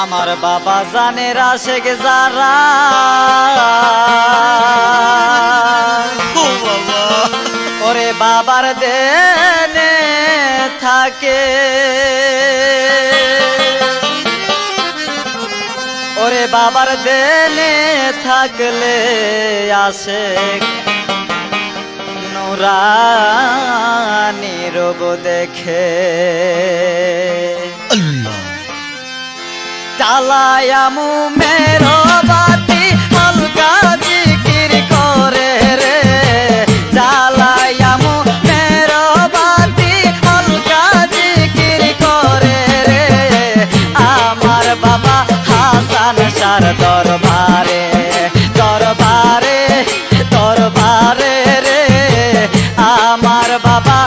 আমার বাবা জানে রাশেক যারা। ওরে বাবার দেনে থাকে। ওরে বাবার দেনে থাকলে আসে নুরা নীরব দেখে। জ্বালায়া মুমের বাতি হালকা জিকির করে রে। জ্বালায়া মুমের বাতি হালকা জিকির করে রে। আমার বাবা হাসান সার দরবারে দরবারে দরবারে রে। আমার বাবা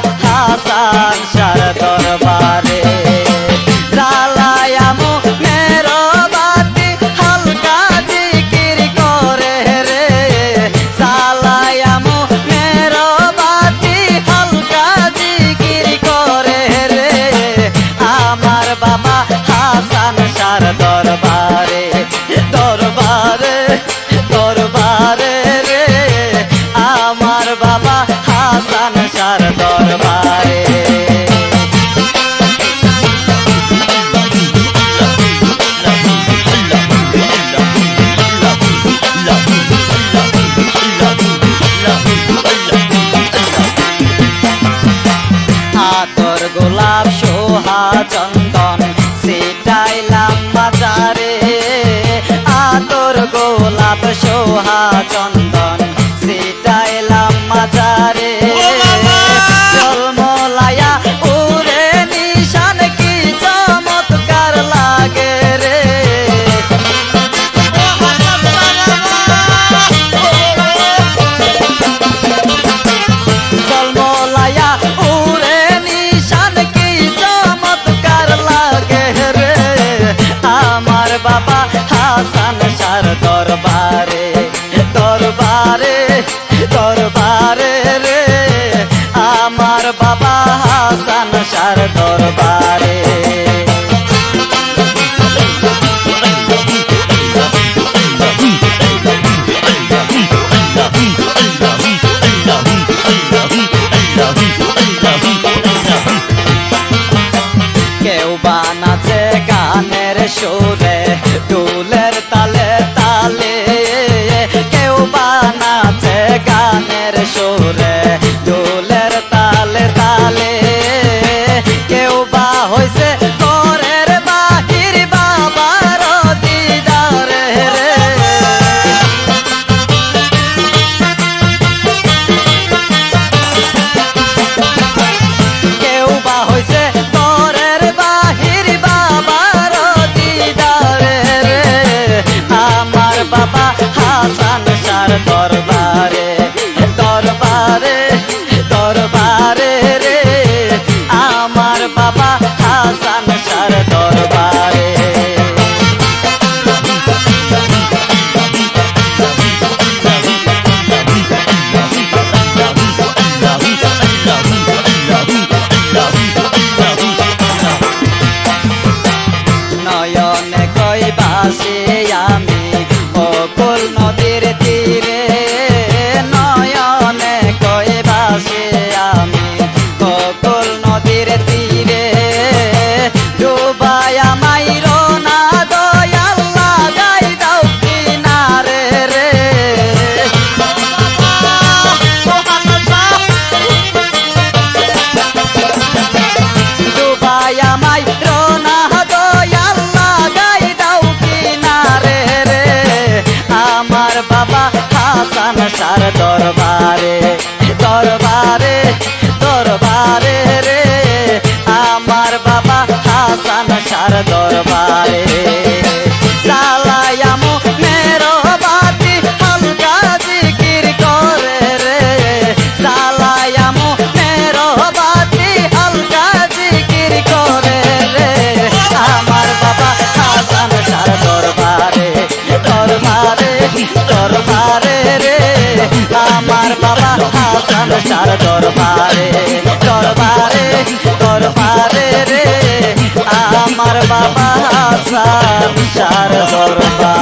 রাজার দরবারে? আতর গোলাপ সোহা চন্দন সেটাইলাম বাজারে আতর গোলাপ সোহা চন্দন আমার বাবা হাসান সার দরবারে। কেউ বানাচে গানের সুরে ডুলের তার দরবারে দরবারে দরবারে রে। আমার বাবা সার দরবার।